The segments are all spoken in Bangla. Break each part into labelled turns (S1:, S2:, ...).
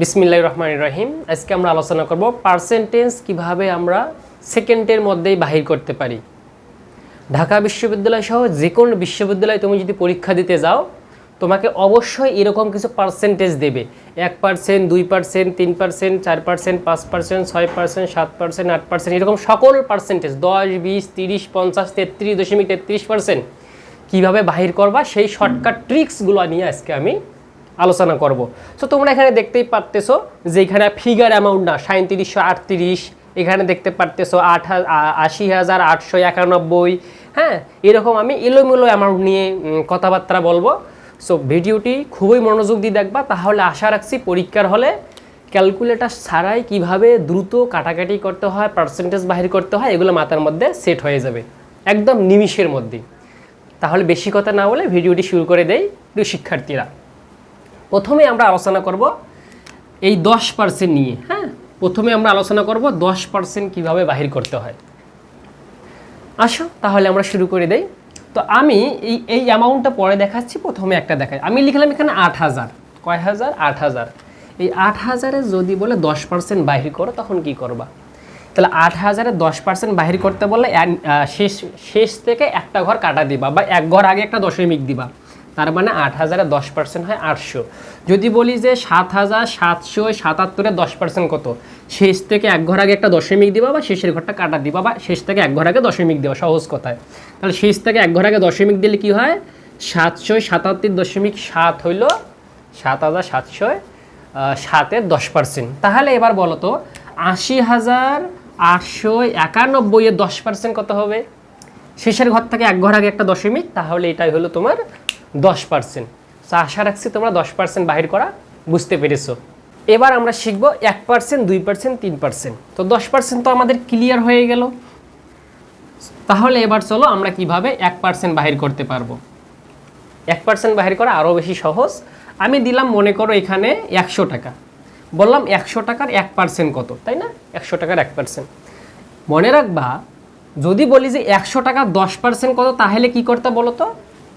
S1: বিসমিল্লাহ রহমান রহিম। আজকে আমরা আলোচনা করব পার্সেন্টেজ কীভাবে আমরা সেকেন্ডের মধ্যেই বাহির করতে পারি। ঢাকা বিশ্ববিদ্যালয় সহ যে কোনো বিশ্ববিদ্যালয়ে তুমি যদি পরীক্ষা দিতে যাও, তোমাকে অবশ্যই এরকম কিছু পার্সেন্টেজ দেবে। এক পার্সেন্ট দুই পার্সেন্ট তিন পার্সেন্ট চার পার্সেন্ট পাঁচ পার্সেন্ট ছয় পার্সেন্ট সাত পার্সেন্ট আট পার্সেন্ট এরকম সকল পার্সেন্টেজ দশ, বিশ, তিরিশ, পঞ্চাশ, তেত্রিশ দশমিক তেত্রিশ পার্সেন্ট কীভাবে বাহির করবা, সেই শর্টকাট ট্রিক্সগুলো নিয়ে আজকে আমি আলোচনা করব। সো তোমরা এখানে দেখতেই পারতেছো যে এখানে ফিগার অ্যামাউন্ট না সাঁত্রিশশো আটত্রিশ, এখানে দেখতে পারতেছো আট আশি হাজার আটশো একানব্বই। হ্যাঁ এরকম আমি এলোমেলো অ্যামাউন্ট নিয়ে কথাবার্তা বলব। সো ভিডিওটি খুবই মনোযোগ দিয়ে দেখবা, তাহলে আশা রাখছি পরীক্ষার হলে ক্যালকুলেটার ছাড়াই কীভাবে দ্রুত কাটাকাটি করতে হয় পার্সেন্টেজ বাহির করতে হয়, এগুলো মাথার মধ্যে সেট হয়ে যাবে। একদম নিমিষের মধ্যেই। তাহলে বেশি কথা না বলে ভিডিওটি শুরু করে দেয় শিক্ষার্থীরা। প্রথমে আমরা আলোচনা করব এই দশ পার্সেন্ট নিয়ে হ্যাঁ? প্রথমে আমরা আলোচনা করব দশ পার্সেন্ট কীভাবে বাহির করতে হয়। আসো, তাহলে আমরা শুরু করে দেই। তো আমি এই এই অ্যামাউন্টটা পরে দেখাচ্ছি, প্রথমে একটা দেখাই। আমি লিখলাম এখানে আট হাজার। কয় হাজার? আট হাজার। এই আট হাজারে যদি বলে দশ পার্সেন্ট বাহির করো, তখন কি করবা? তাহলে আট হাজারে দশ পার্সেন্ট বাহির করতে বললে শেষ শেষ থেকে একটা ঘর কাটা দিবা বা এক ঘর আগে একটা দশমিক দিবা। তার মানে আট হাজারে দশ পার্সেন্ট হয় আটশো। যদি বলি যে সাত হাজার সাতশো সাতাত্তরে দশ পার্সেন্ট কত? শেষ থেকে এক ঘর আগে একটা দশমিক দিবা বা শেষের ঘরটা কাটা দিবা বা শেষ থেকে এক ঘর আগে দশমিক দেওয়া সহজ কথায়। তাহলে শেষ থেকে এক ঘর আগে দশমিক দিলে কি হয়? সাতশো সাতাত্তর দশমিক সাত হইল সাত হাজার সাতশো সাতের দশ পার্সেন্ট তাহলে এবার বলো তো, আশি হাজার আটশো একানব্বইয়ের দশ পার্সেন্ট কত হবে? শেষের ঘর থেকে এক ঘর আগে একটা দশমিক, তাহলে এটাই হলো তোমার দশ পার্সেন্ট তো আশা রাখছি তোমরা দশ পার্সেন্ট বাহির করা বুঝতে পেরেছ। এবার আমরা শিখব এক পার্সেন্ট দুই পার্সেন্ট তিন পার্সেন্ট তো দশ পার্সেন্ট তো আমাদের ক্লিয়ার হয়ে গেল। তাহলে এবার চলো আমরা কীভাবে এক পার্সেন্ট বাহির করতে পারব। এক পার্সেন্ট বাহির করা আরও বেশি সহজ। আমি দিলাম, মনে করো এখানে একশো টাকা। বললাম একশো টাকার এক পার্সেন্ট কত? তাই না? একশো টাকার এক পার্সেন্ট মনে রাখবা, যদি বলি যে একশো টাকা দশ পার্সেন্ট কত, তাহলে কি করতে বলো তো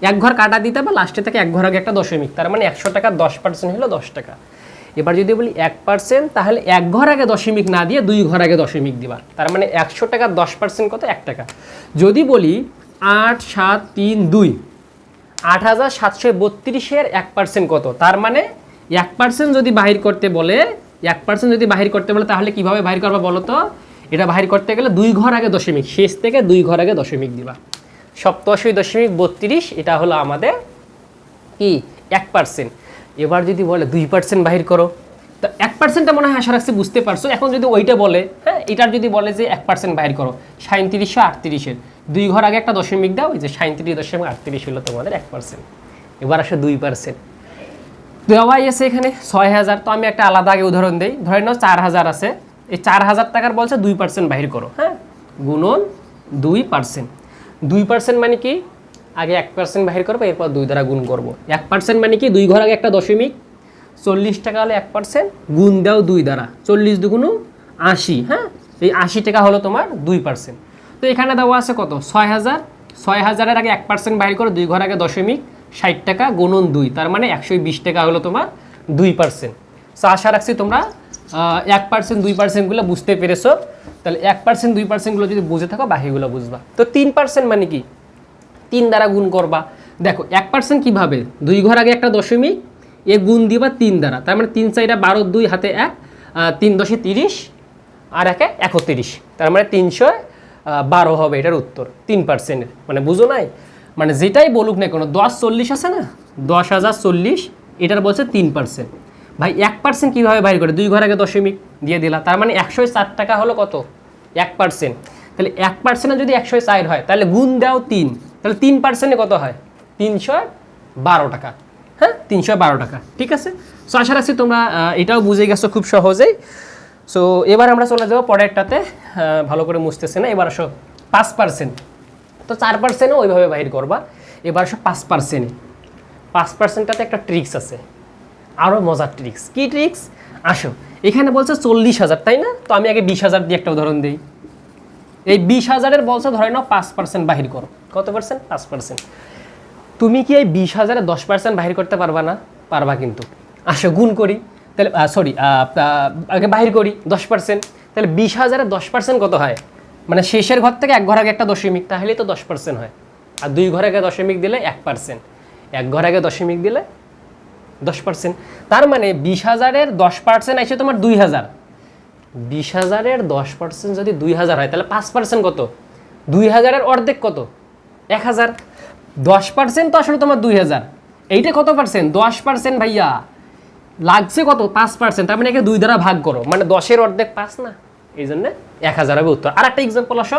S1: এক ঘর কাটা দিতে বা লাস্টে থেকে এক ঘর আগে একটা দশমিক। তার মানে একশো টাকার দশ পার্সেন্ট হলো দশ টাকা। এবার যদি বলি এক পার্সেন্ট তাহলে এক ঘর আগে দশমিক না দিয়ে দুই ঘর আগে দশমিক দিবা। তার মানে একশো টাকার দশ পার্সেন্ট কত? এক টাকা। যদি বলি আট সাত তিন দুই, আট হাজার সাতশো বত্রিশের এক পার্সেন্ট কত? তার মানে এক পার্সেন্ট যদি বাহির করতে বলে, এক পার্সেন্ট যদি বাহির করতে বলে, তাহলে কীভাবে বাহির করবা বলো তো? এটা বাহির করতে গেলে দুই ঘর আগে দশমিক, শেষ থেকে দুই ঘর আগে দশমিক দিবা। সপ্তশী দশমিক বত্রিশ, এটা হলো আমাদের কি? এক পার্সেন্ট এবার যদি বলে দুই পার্সেন্ট বাহির করো, তো এক পার্সেন্টটা মনে হয় আশা রাখছি বুঝতে পারছ। এখন যদি ওইটা বলে হ্যাঁ এটার যদি বলে যে এক পার্সেন্ট বাহির করো সাঁত্রিশশো আটত্রিশের। দুই ঘর আগে একটা দশমিক দাও, ওই যে সাঁত্রিশ দশমিক আটত্রিশ হলো তোমাদের এক পার্সেন্ট এবার আসে দুই পার্সেন্ট দেওয়াই আছে এখানে ছয় হাজার, তো আমি একটা আলাদা আগে উদাহরণ দিই। ধরে নাও চার হাজার আছে। এই চার হাজার টাকার বলছে দুই পার্সেন্ট বাহির করো হ্যাঁ? গুণন দুই পার্সেন্ট দুই পার্সেন্ট মানে কি? আগে এক পার্সেন্ট বাহির করব, এরপর দুই দ্বারা গুণ করব। এক পার্সেন্ট মানে কি? দুই ঘর আগে একটা দশমিক। চল্লিশ টাকা হলে এক পার্সেন্ট গুণ দাও দুই দ্বারা। চল্লিশ দুগুণ আশি হ্যাঁ? এই আশি টাকা হলো তোমার দুই পার্সেন্ট তো এখানে দেওয়া আছে কত? ছয় হাজার। ছয় হাজারের আগে এক পার্সেন্ট বাহির করো, দুই ঘর আগে দশমিক, ষাট টাকা গুণন দুই। তার মানে একশো বিশ টাকা হলো তোমার দুই পার্সেন্ট সো আশা রাখছি তোমরা এক পার্সেন্ট দুই পার্সেন্টগুলো বুঝতে পেরেছ। তাহলে এক পার্সেন্ট দুই পার্সেন্টগুলো যদি বুঝে থাকো, বাকিগুলো বুঝবা। তো তিন পার্সেন্ট মানে কি? তিন দ্বারা গুণ করবা। দেখো, এক পার্সেন্ট কীভাবে? দুই ঘর আগে একটা দশমিক, এ গুণ দিবা তিন দ্বারা। তার মানে তিন চাইটা বারো, দুই হাতে এক তিন দশে তিরিশ, আর একে একত্রিশ। তার মানে তিনশো বারো হবে এটার উত্তর, তিন পার্সেন্টের মানে বুঝো নাই? মানে যেটাই বলুক না কোনো, দশ চল্লিশ আছে না? দশ হাজার চল্লিশ, এটার বলছে তিন পার্সেন্ট ভাই, এক পার্সেন্ট কীভাবে বাইর করে? দুই ঘর আগে দশমিক। দিয়ে দিলা তার মানে একশো চার টাকা হলো কত? এক পার্সেন্ট তাহলে এক পার্সেন্টে যদি একশো চার হয়, তাহলে গুণ দাও তিন। তাহলে তিন পার্সেন্টে কত হয়? তিনশো বারো টাকা। হ্যাঁ? তিনশো বারো টাকা। ঠিক আছে? সো আশা রাখছি তোমরা এটাও বুঝে গেছো খুব সহজেই। সো এবার আমরা চলে যাব পরেরটাতে। ভালো করে মুছতেছে না? এবার আসো পাঁচ পার্সেন্ট তো চার পার্সেন্টও ওইভাবে বাহির করবা। এবার আসো পাঁচ পার্সেন্ট পাঁচ পার্সেন্টটাতে একটা ট্রিক্স আছে। আরও মজার ট্রিক্স কী ট্রিক্স আসো। এখানে বলছে চল্লিশ হাজার, তাই না? তো আমি আগে বিশ হাজার দিয়ে একটা উদাহরণ দিই। এই বিশ হাজারের বলছে, ধরে নাও পাঁচ পার্সেন্ট বাহির করো। কত পার্সেন্ট পাঁচ পার্সেন্ট তুমি কি এই বিশ হাজারে দশ পার্সেন্ট বাহির করতে পারবা না? পারবা কিন্তু। আসো গুণ করি। তাহলে সরি আগে বাহির করি, দশ পার্সেন্ট তাহলে বিশ হাজারে দশ পার্সেন্ট কত হয়? মানে শেষের ঘর থেকে এক ঘর আগে একটা দশমিক, তাহলেই তো দশ পার্সেন্ট হয়। আর দুই ঘর আগে দশমিক দিলে এক পার্সেন্ট এক ঘর আগে দশমিক দিলে দশ পার্সেন্ট তার মানে বিশ হাজারের দশ পার্সেন্ট আসে তোমার দুই হাজার। বিশ হাজারের দশ পার্সেন্ট যদি দুই হাজার হয়, তাহলে পাঁচ পার্সেন্ট কত? দুই হাজারের অর্ধেক কত? এক হাজার। দশ পার্সেন্ট তো আসলে তোমার দুই হাজার। এইটা কত পার্সেন্ট দশ পার্সেন্ট ভাইয়া। লাগছে কত? পাঁচ পার্সেন্ট তার মানে একে দুই দ্বারা ভাগ করো। মানে দশের অর্ধেক পাঁচ না? এই জন্যে এক হাজার হবে উত্তর। আর একটা এক্সাম্পল আসো।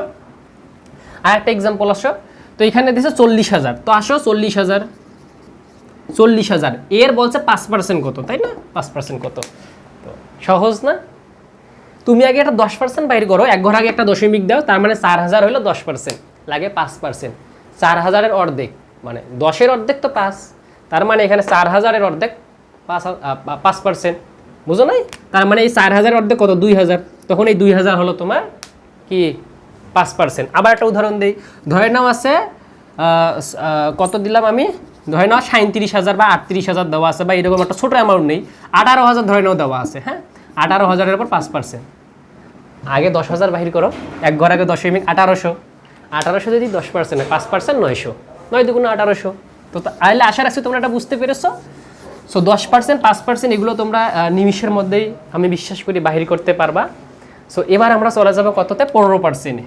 S1: আর একটা এক্সাম্পল আসো। তো এখানে দিয়েছে চল্লিশ হাজার। তো আসো চল্লিশ হাজার। চল্লিশ হাজার। এর বলছে পাঁচ পার্সেন্ট কত, তাই না? পাঁচ পার্সেন্ট কত। তো সহজ না? তুমি আগে একটা দশ পার্সেন্ট বাইর করো, এক ঘর আগে একটা দশমিক দাও, তার মানে চার হাজার হলো দশ পার্সেন্ট লাগে পাঁচ পার্সেন্ট চার হাজারের অর্ধেক মানে দশের অর্ধেক তো পাঁচ। তার মানে এখানে চার হাজারের অর্ধেক পাঁচ পাঁচ পার্সেন্ট বুঝো নাই? তার মানে এই চার হাজারের অর্ধেক কত? দুই হাজার। তখন এই দুই হাজার হলো তোমার কি? পাঁচ পার্সেন্ট আবার একটা উদাহরণ দিই। ধরে নাও আছে কত দিলাম আমি? ধরে নাও সাঁত্রিশ হাজার বা আটত্রিশ হাজার দেওয়া আছে বা এরকম একটা ছোটো অ্যামাউন্ট নেই। আঠারো হাজার ধরে নাও দেওয়া আছে হ্যাঁ? আঠারো হাজারের উপর পাঁচ পার্সেন্ট আগে দশ হাজার বাহির করো, এক ঘর আগে দশমিক আঠারোশো। আঠারোশো যদি দশ পার্সেন্ট পাঁচ পার্সেন্ট নয়শো। নয় দুগুণ আঠারোশো। তো তাহলে আশা রাখছি তোমরা এটা বুঝতে পেরেছ। সো দশ পার্সেন্ট পাঁচ পার্সেন্ট এগুলো তোমরা নিমিষের মধ্যেই আমি বিশ্বাস করি বাহির করতে পারবা। সো এবার আমরা চলে যাব কততে? পনেরো পার্সেন্টে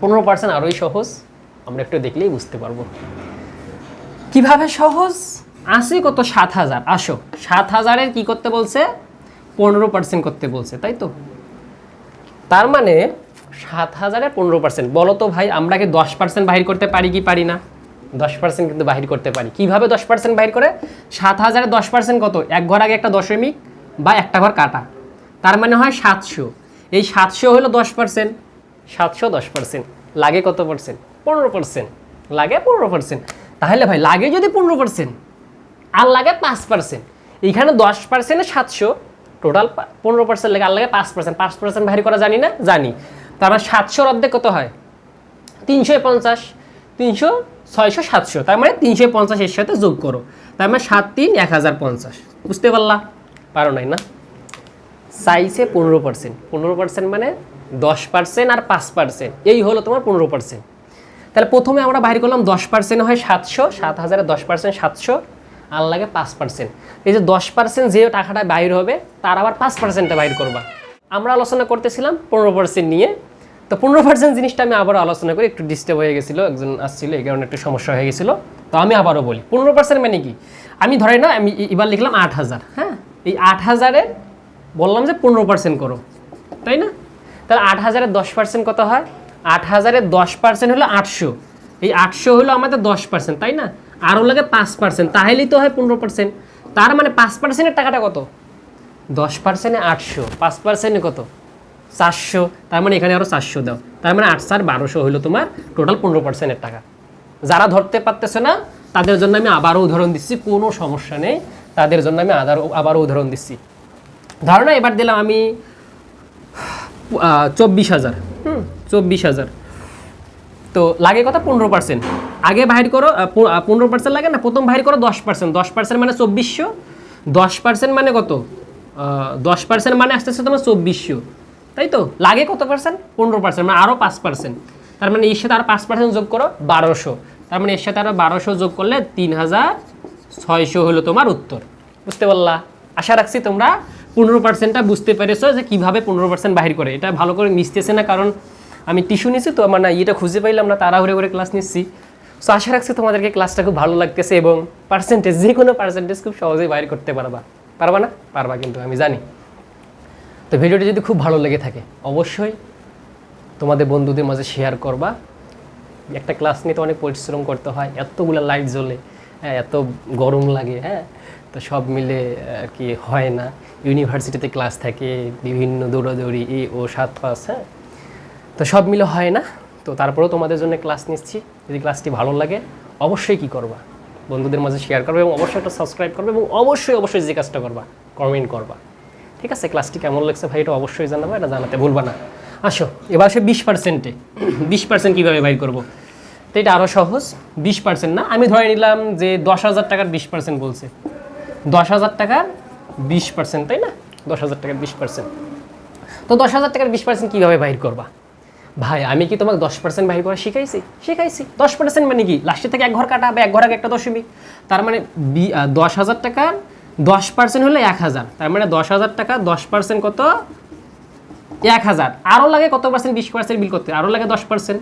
S1: পনেরো পার্সেন্ট আরোই সহজ। আমরা একটু দেখলেই বুঝতে পারব। কীভাবে সহজ? আসে কত? সাত হাজার। আসো। সাত হাজারের কি করতে বলছে? পনেরো পার্সেন্ট করতে বলছে, তাই তো? তার মানে সাত হাজারে পনেরো পার্সেন্ট বলো তো ভাই, আমরা কি দশ পার্সেন্ট বাহির করতে পারি কি পারি না? দশ পার্সেন্ট কিন্তু বাহির করতে পারি। কীভাবে দশ পার্সেন্ট বাহির করে? সাত হাজারে দশ পার্সেন্ট কত? এক ঘর আগে একটা দশমিক বা একটা ঘর কাটা। তার মানে হয় সাতশো। এই সাতশো হলো দশ পার্সেন্ট সাতশো দশ পার্সেন্ট লাগে কত পার্সেন্ট পনেরো পার্সেন্ট লাগে পনেরো পার্সেন্ট তাহলে ভাই, লাগে যদি পনেরো পার্সেন্ট আর লাগে পাঁচ পার্সেন্ট এইখানে দশ পার্সেন্টে সাতশো টোটাল পনেরো পার্সেন্ট লাগে আর লাগে পাঁচ পার্সেন্ট পাঁচ পার্সেন্ট বাহির করা জানি না, জানি। তার মানে সাতশোর অর্ধেক কত হয়? তিনশো পঞ্চাশ, তিনশো ছয়শো সাতশো। তার মানে তিনশো পঞ্চাশ এর সাথে যোগ করো। তার মানে সাত তিন এক হাজার পঞ্চাশ। বুঝতে পারলা? পারো নাই না? সাইজে পনেরো পার্সেন্ট পনেরো পার্সেন্ট মানে দশ পার্সেন্ট আর পাঁচ পার্সেন্ট এই হলো তোমার পনেরো পার্সেন্ট তাহলে প্রথমে আমরা বাইর করলাম দশ পার্সেন্ট হয় সাতশো সাত হাজারে দশ পার্সেন্ট সাতশো আর লাগে পাঁচ পার্সেন্ট এই যে দশ পার্সেন্ট যে টাকাটা বাইর হবে তার আবার পাঁচ পার্সেন্টটা বাইর করবা। আমরা আলোচনা করতেছিলাম পনেরো পার্সেন্ট নিয়ে। তো পনেরো পার্সেন্ট জিনিসটা আমি আবারও আলোচনা করি একটু ডিস্টার্ব হয়ে গেছিল একজন আসছিল এই কারণে একটু সমস্যা হয়ে গেছিল। তো আমি আবারও বলি পনেরো পার্সেন্ট মানে কি? আমি ধরে না আমি এবার লিখলাম আট হাজার। হ্যাঁ। এই আট হাজারের বললাম যে পনেরো পার্সেন্ট করো তাই না? তাহলে আট হাজারের দশ পার্সেন্ট কত হয়? আট হাজারের দশ পার্সেন্ট হলো আটশো। এই আটশো হলো আমাদের দশ পার্সেন্ট তাই না? আরও লাগে পাঁচ পার্সেন্ট তাহলেই তো হয় পনেরো পার্সেন্ট তার মানে পাঁচ পার্সেন্টের টাকাটা কত? দশ পার্সেন্টে আটশো, পাঁচ পার্সেন্টে কত? চারশো। তার মানে এখানে আরও চারশো দাও। তার মানে আট চার বারোশো হলো তোমার টোটাল পনেরো পার্সেন্টের টাকা। যারা ধরতে পারতেছে না, তাদের জন্য আমি আবারও উদাহরণ দিচ্ছি, কোনো সমস্যা নেই। তাদের জন্য আমি আদারও আবারও উদাহরণ দিচ্ছি। ধারণা এবার দিলাম আমি চব্বিশ হাজার। হুম? চব্বিশ হাজার। তো লাগে কত পনেরো পার্সেন্ট আগে বাহির করো পনেরো পার্সেন্ট লাগে না, প্রথম বাহির করো দশ পার্সেন্ট দশ পার্সেন্ট মানে চব্বিশশো, দশ পার্সেন্ট মানে কত? দশ পার্সেন্ট মানে আসতে আসতে তোমার চব্বিশশো। তাই তো? লাগে কত পার্সেন্ট পনেরো পার্সেন্ট মানে আরও পাঁচ পার্সেন্ট তার মানে এর সাথে আরও পাঁচ পার্সেন্ট যোগ করো, বারোশো। তার মানে এর সাথে আরও বারোশো যোগ করলে তিন হাজার ছয়শো হলো তোমার উত্তর। বুঝতে পারলা? আশা রাখছি তোমরা পনেরো পার্সেন্টটা বুঝতে পেরেছ যে কীভাবে পনেরো পার্সেন্ট বাহির করে। এটা ভালো করে মিশতেছে না, কারণ আমি টিস্যু নিচ্ছি তো আমার না ইয়েটা খুঁজে পাইলাম না, তাড়াহুড়ো করে ক্লাস নিচ্ছি। সো আশা রাখছি তোমাদেরকে ক্লাসটা খুব ভালো লাগতেছে এবং পার্সেন্টেজ যে কোনো পার্সেন্টেজ খুব সহজেই বাইর করতে পারবা। পারবা না? পারবা কিন্তু, আমি জানি। তো ভিডিওটি যদি খুব ভালো লেগে থাকে, অবশ্যই তোমাদের বন্ধুদের মাঝে শেয়ার করবা। একটা ক্লাস নিতে অনেক পরিশ্রম করতে হয়, এতগুলো লাইট জ্বলে হ্যাঁ এত গরম লাগে হ্যাঁ তো সব মিলে আর কি হয় না। ইউনিভার্সিটিতে ক্লাস থাকে, বিভিন্ন দৌড়াদৌড়ি, এ, ও, সাত, পাঁচ হ্যাঁ তো সব মিলে হয় না। তো তারপরেও তোমাদের জন্য ক্লাস নিচ্ছি। যদি ক্লাসটি ভালো লাগে, অবশ্যই কি করবা? বন্ধুদের মাঝে শেয়ার করবে এবং অবশ্যই একটা সাবস্ক্রাইব করবে এবং অবশ্যই অবশ্যই যে কাজটা করবা কমেন্ট করবা। ঠিক আছে? ক্লাসটি কেমন লাগছে ভাই, এটা অবশ্যই জানাব, এটা জানাতে ভুলবা না। আসো, এবার আসে বিশ পার্সেন্টে বিশ পার্সেন্ট কীভাবে বাইর করব? তো এটা আরও সহজ। বিশ পার্সেন্ট না, আমি ধরে নিলাম যে দশ হাজার টাকার বিশ পার্সেন্ট বলছে। দশ হাজার টাকার বিশ পার্সেন্ট তাই না? দশ হাজার টাকার বিশ পার্সেন্ট তো দশ হাজার টাকার বিশ পার্সেন্ট কীভাবে বাহির করবা? ভাই, আমি কি তোমাকে দশ পার্সেন্ট বাহির করা শিখাইছি? শিখাইছি। দশ পার্সেন্ট মানে কি? লাস্টে থেকে এক ঘর কাটা হবে এক ঘর আগে একটা দশমিক। তার মানে বি দশ হাজার টাকার দশ পার্সেন্ট হলে এক হাজার। তার মানে দশ হাজার টাকা, দশ পার্সেন্ট কত? এক হাজার। আরও লাগে কত পার্সেন্ট বিশ পার্সেন্ট বিল করতে। আরও লাগে দশ পার্সেন্ট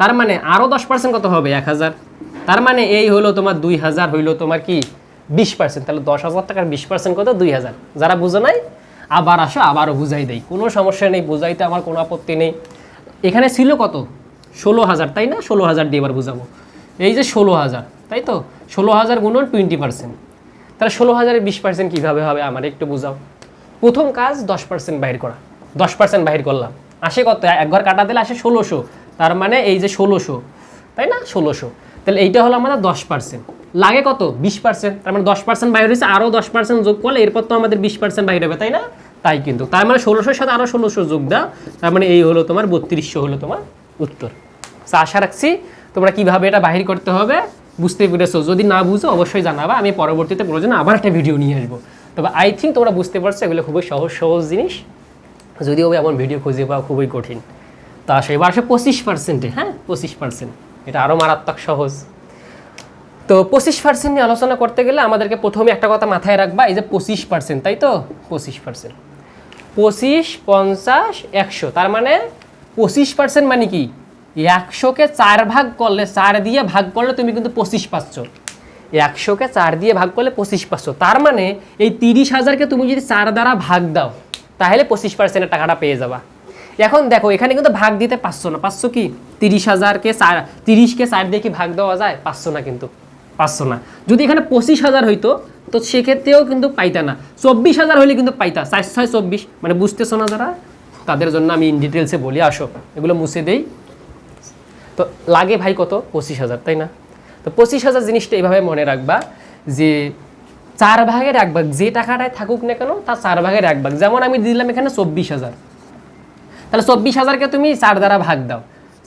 S1: তার মানে আরও দশ পার্সেন্ট কত হবে? এক হাজার। তার মানে এই হলো তোমার দুই হাজার, হইল তোমার কি? বিশ পার্সেন্ট তাহলে দশ হাজার টাকার বিশ পার্সেন্ট কত? দুই হাজার। যারা বুঝো নাই, আবার আসো, আবারও বুঝাই দেয় কোনো সমস্যা নেই, বুঝাইতে আমার কোনো আপত্তি নেই। এখানে ছিল কত? ষোলো হাজার, তাই না? ষোলো হাজার দিয়ে এবার বুঝাবো। এই যে ষোলো হাজার, তাই তো? ষোলো হাজার গুণন টোয়েন্টি পার্সেন্ট তাহলে ষোলো হাজারের বিশ পার্সেন্ট কীভাবে হবে? আমার একটু বুঝাও। প্রথম কাজ, দশ পার্সেন্ট বাহির করা। দশ পার্সেন্ট বাহির করলাম। আসে কত? এক ঘর কাটা দিলে আসে ষোলোশো। তার মানে এই যে ষোলোশো, তাই না? ষোলোশো। তাহলে এইটা হলো আমাদের দশ পার্সেন্ট লাগে কত? বিশ পার্সেন্ট তার মানে দশ পার্সেন্ট বাইরে হয়েছে আরও দশ পার্সেন্ট যোগ করলে এরপর তো আমাদের বিশ পার্সেন্ট বাইরে হবে, তাই না? তাই কিন্তু। তার মানে ষোলোশোর সাথে আরও ষোলোশো যোগ দাও, তার মানে এই হলো তোমার বত্রিশশো হলো তোমার উত্তর। তো আশা রাখছি তোমরা কীভাবে এটা বাহির করতে হবে বুঝতে পেরেছ। যদি না বুঝো, অবশ্যই জানাবা, আমি পরবর্তীতে প্রয়োজন আবার একটা ভিডিও নিয়ে আসব। তবে আই থিঙ্ক তোমরা বুঝতে পারছ এগুলো খুবই সহজ সহজ জিনিস। যদিও এমন ভিডিও খুঁজে পাওয়া খুবই কঠিন। তা আসে এবার আসে পঁচিশ পার্সেন্টে হ্যাঁ? পঁচিশ পার্সেন্ট এটা আরও মারাত্মক সহজ। তো পঁচিশ পার্সেন্ট নিয়ে আলোচনা করতে গেলে আমাদেরকে প্রথমে একটা কথা মাথায় রাখবা, এই যে পঁচিশ পার্সেন্ট তাই তো? পঁচিশ পার্সেন্ট পঁচিশ, পঞ্চাশ, একশো। তার মানে পঁচিশ পার্সেন্ট মানে কি? একশোকে চার ভাগ করলে, চার দিয়ে ভাগ করলে তুমি কিন্তু পঁচিশ পাচ্ছ। একশোকে চার দিয়ে ভাগ করলে পঁচিশ পাচ্ছ। তার মানে এই তিরিশ হাজারকে তুমি যদি চার দ্বারা ভাগ দাও, তাহলে পঁচিশ পার্সেন্টের টাকাটা পেয়ে যাবা। এখন দেখো, এখানে কিন্তু ভাগ দিতে পারছ না। পাঁচশো কি? তিরিশ হাজারকে চার, তিরিশকে চার দিয়ে কি ভাগ দেওয়া যায়? পাঁচশো না কিন্তু। পাঁচশো না। যদি এখানে পঁচিশ হাজার হইতো, তো সেক্ষেত্রেও কিন্তু পাইতা না। চব্বিশ হাজার হলে কিন্তু পাইতা চারশো ছয় চব্বিশ। মানে বুঝতেছো না যারা? তাদের জন্য আমি ইন ডিটেলসে বলি, আসো। এগুলো মুছে দেই। তো লাগে ভাই কত? পঁচিশ হাজার, তাই না? তো পঁচিশ হাজার জিনিসটা এইভাবে মনে রাখবা যে চার ভাগের এক ভাগ যে টাকাটায় থাকুক না কেন, তার চার ভাগের এক ভাগ। যেমন আমি দিলাম এখানে চব্বিশ হাজার। তাহলে চব্বিশ হাজারকে তুমি চার দ্বারা ভাগ দাও।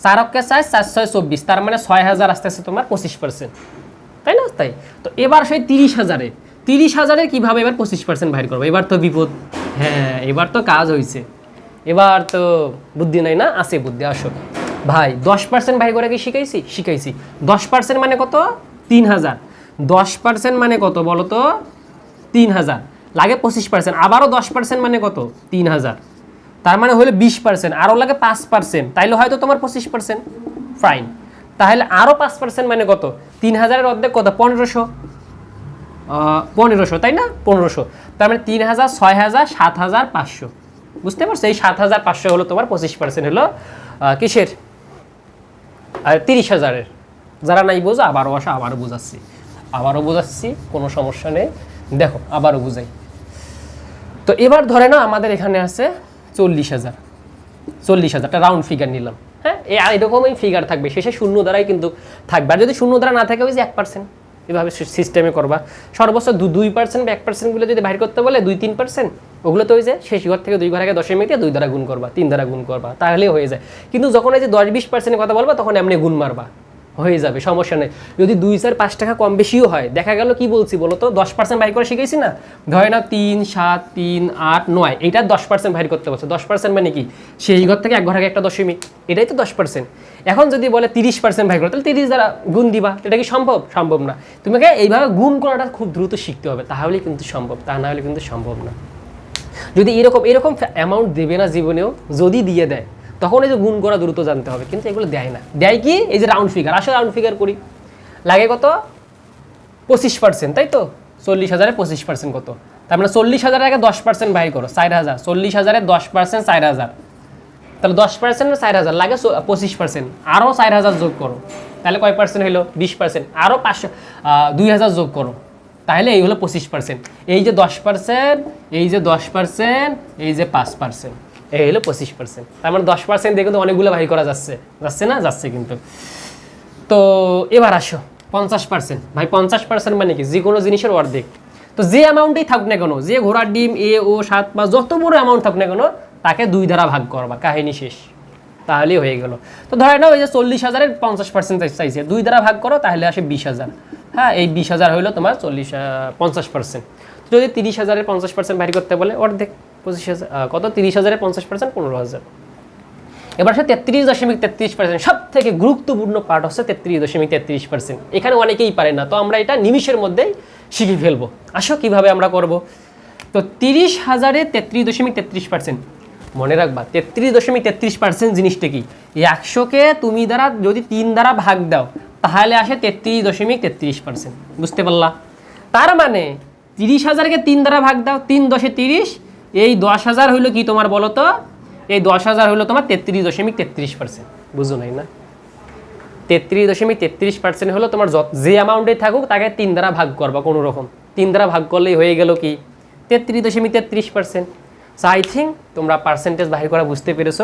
S1: চারককে চাই, চার ছয় চব্বিশ। তার মানে ছয় হাজার আস্তে আস্তে তোমার পঁচিশ পার্সেন্ট তাই না? তাই। তো এবার সেই তিরিশ হাজারে। তিরিশ হাজারের কীভাবে এবার পঁচিশ পার্সেন্ট বাইর করব? এবার তো বিপদ। হ্যাঁ এবার তো কাজ হয়েছে এবার তো বুদ্ধি নাই না? আছে বুদ্ধি, আসো। ভাই, দশ পার্সেন্ট বাইর করে কি শিখাইছি? শিখাইছি। দশ পার্সেন্ট মানে কত? তিন হাজার। দশ পার্সেন্ট মানে কত বলো তো? তিন হাজার। লাগে পঁচিশ পার্সেন্ট আবারও দশ পার্সেন্ট মানে কত? তিন হাজার। তার মানে হলে বিশ পার্সেন্ট আরও লাগে পাঁচ পার্সেন্ট তাইলে হয়তো তোমার পঁচিশ পার্সেন্ট ফাইন তাহলে আরও পাঁচ পার্সেন্ট মানে কত? তিন হাজারের অর্ধেক কত? পনেরোশো। পনেরোশো, তাই না? পনেরোশো। তার মানে তিন হাজার ছয় হাজার সাত হাজার পাঁচশো। বুঝতে পারছ? এই সাত হাজার পাঁচশো হলো তোমার পঁচিশ পার্সেন্ট হলো কিসের? আর তিরিশ হাজারের যারা নাই বোঝো, আবারও আসা, আবারও বোঝাচ্ছি। আবারও বোঝাচ্ছি, কোনো সমস্যা নেই। দেখো, আবারও বুঝাই। তো এবার ধরে না আমাদের এখানে আছে চল্লিশ হাজার চল্লিশ হাজার একটা রাউন্ড ফিগার নিলাম। হ্যাঁ এরকমই ফিগার থাকবে। শেষে শূন্য দ্বারাই কিন্তু থাকবে। আর যদি শূন্য দ্বারা না থাকে, ওই যে এক পার্সেন্ট এভাবে সিস্টেমে করবা। সর্বোচ্চ দু দুই পার্সেন্ট বা এক পার্সেন্টগুলো যদি বাইর করতে বলে, দুই, তিন পার্সেন্ট ওগুলো তো ওই যে শেষ ঘর থেকে দুই ঘর আগে দশের মিনিটে দুই দ্বারা গুণ করবা, তিন দ্বারা গুণ করবা তাহলেই হয়ে যায়। কিন্তু যখন এই যে দশ, বিশ পার্সেন্টের কথা বলবা, তখন এমনি গুণ মারবা। হয়ে যাবে, সমস্যা নেই। যদি দুই চার পাঁচ টাকা কম বেশিও হয়, দেখা গেল কি বলছি বলো তো, দশ পার্সেন্ট বাইর করে শিখেছি না? ধরে নাও তিন, সাত, তিন, আট, নয়, এটা দশ পার্সেন্ট বাইর করতে বলছে। দশ পার্সেন্ট মানে কি? সেই ঘর থেকে এক ঘর আগে একটা দশমিক, এটাই তো দশ পার্সেন্ট এখন যদি বলে তিরিশ পার্সেন্ট বাইর করো, তাহলে তিরিশ দ্বারা গুণ দিবা। এটা কি সম্ভব? সম্ভব না। তোমাকে এইভাবে গুণ করাটা খুব দ্রুত শিখতে হবে তাহলে কিন্তু সম্ভব, তা না হলে কিন্তু সম্ভব না। যদি এরকম এরকম অ্যামাউন্ট দেবে না জীবনেও, যদি দিয়ে দেয় তখন এই যে গুণ করা দ্রুত জানতে হবে, কিন্তু এগুলো দেয় না। দেয় কি? এই যে রাউন্ড ফিগার আসলে রাউন্ড ফিগার করি। লাগে কত? পঁচিশ পার্সেন্ট তাই তো? চল্লিশ হাজারে পঁচিশ পার্সেন্ট কত? তার মানে চল্লিশ হাজারের আগে দশ পার্সেন্ট বাই করো, চার হাজার। চল্লিশ হাজারে দশ পার্সেন্ট চার হাজার। তাহলে দশ পার্সেন্ট চার হাজার, লাগে পঁচিশ পার্সেন্ট আরও চার হাজার যোগ করো। তাহলে কয় পার্সেন্ট হলো বিশ পার্সেন্ট আরও পাঁচশো দুই হাজার যোগ করো। তাহলে এই হলো পঁচিশ পার্সেন্ট এই যে দশ পার্সেন্ট এই যে দশ পার্সেন্ট এই যে পাঁচ পার্সেন্ট এই হলো পঁচিশ পার্সেন্ট তার মানে দশ পার্সেন্ট দিয়ে কিন্তু অনেকগুলো বাহির করা যাচ্ছে। যাচ্ছে না, যাচ্ছে কিন্তু। তো এবার আসো, পঞ্চাশ পার্সেন্ট ভাই, পঞ্চাশ পার্সেন্ট মানে কি? যে কোনো জিনিসের অর্ধেক। তো যে অ্যামাউন্টেই থাকুক না কেন, যে ঘোড়ার ডিম, এ, ও, সাত বা যত বড় অ্যামাউন্ট থাকুক না কেন, তাকে দুই দ্বারা ভাগ করবা। কাহিনী শেষ। তাহলেই হয়ে গেল। তো ধরে নাও ওই যে চল্লিশ হাজারের পঞ্চাশ পার্সেন্ট চাইছে। দুই দ্বারা ভাগ করো, তাহলে আসে বিশ হাজার। হ্যাঁ এই বিশ হাজার হইল তোমার চল্লিশ পঞ্চাশ পার্সেন্ট যদি তিরিশ হাজারের পঞ্চাশ পার্সেন্ট বাহির করতে বলে, অর্ধেক। পঁচিশ হাজার কত? তিরিশ হাজারের পঞ্চাশ পার্সেন্ট পনেরো হাজার। এবার হচ্ছে তেত্রিশ দশমিক তেত্রিশ পার্সেন্ট সব থেকে গুরুত্বপূর্ণ পার্ট হচ্ছে তেত্রিশ দশমিক তেত্রিশ পার্সেন্ট এখানে অনেকেই পারে না, তো আমরা এটা নিমিষের মধ্যেই শিখে ফেলব। আসো, কীভাবে আমরা করব? তো তিরিশ হাজারে তেত্রিশ দশমিক তেত্রিশ পার্সেন্ট মনে রাখবা, তেত্রিশ দশমিক তেত্রিশ পার্সেন্ট জিনিসটা কি? একশোকে তুমি দ্বারা যদি তিন দ্বারা ভাগ দাও, তাহলে আসে তেত্রিশ দশমিক তেত্রিশ পার্সেন্ট বুঝতে পারলা? তার মানে তিরিশ হাজারকে তিন দ্বারা ভাগ দাও, তিন দশে তিরিশ এই দশ হাজার হইল কি তোমার বলো তো? এই দশ হাজার হলো তোমার তেত্রিশ দশমিক তেত্রিশ পার্সেন্ট। বুঝো নাই না? তেত্রিশ দশমিক তেত্রিশ পার্সেন্ট হলো তোমার যে অ্যামাউন্টে থাকুক, তাকে তিন দ্বারা ভাগ করবা কোনো রকম। তিন দ্বারা ভাগ করলেই হয়ে গেল কি? তেত্রিশ দশমিক তেত্রিশ পার্সেন্ট। সো আই থিঙ্ক তোমরা পার্সেন্টেজ বাহির করা বুঝতে পেরেছ।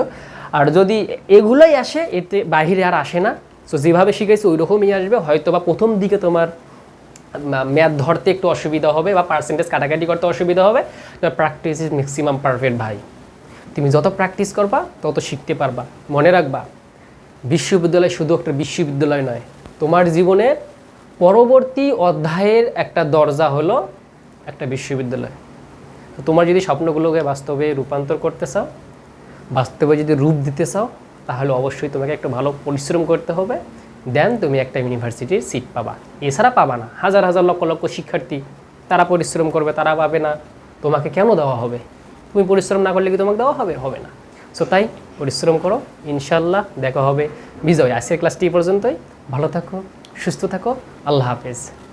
S1: আর যদি এগুলোই আসে, এতে বাহিরে আর আসে না। সো যেভাবে শিখেছি ওই রকমই আসবে। হয়তো বা প্রথম দিকে তোমার ম্যাথ ধরতে একটু অসুবিধা হবে বা পার্সেন্টেজ কাটাকাটি করতে অসুবিধা হবে প্র্যাকটিস ইজ ম্যাক্সিমাম পারফেক্ট ভাই। তুমি যত প্র্যাকটিস করবা, তত শিখতে পারবা। মনে রাখবা, বিশ্ববিদ্যালয় শুধু একটা বিশ্ববিদ্যালয় নয়, তোমার জীবনের পরবর্তী অধ্যায়ের একটা দরজা হলো একটা বিশ্ববিদ্যালয়। তোমার যদি স্বপ্নগুলোকে বাস্তবে রূপান্তর করতে চাও, বাস্তবে যদি রূপ দিতে চাও, তাহলে অবশ্যই তোমাকে একটু ভালো পরিশ্রম করতে হবে দেন তুমি একটা ইউনিভার্সিটির সিট পাবা। এছাড়া পাবা না। হাজার হাজার লক্ষ লক্ষ শিক্ষার্থী, তারা পরিশ্রম করবে, তারা পাবে না। তোমাকে কেন দেওয়া হবে? তুমি পরিশ্রম না করলে কি তোমাকে দেওয়া হবে? হবে না। সো তাই পরিশ্রম করো। ইনশাল্লাহ দেখা হবে। বিজয়। আজকের ক্লাসটি পর্যন্তই। ভালো থাকো, সুস্থ থাকো। আল্লাহ হাফেজ।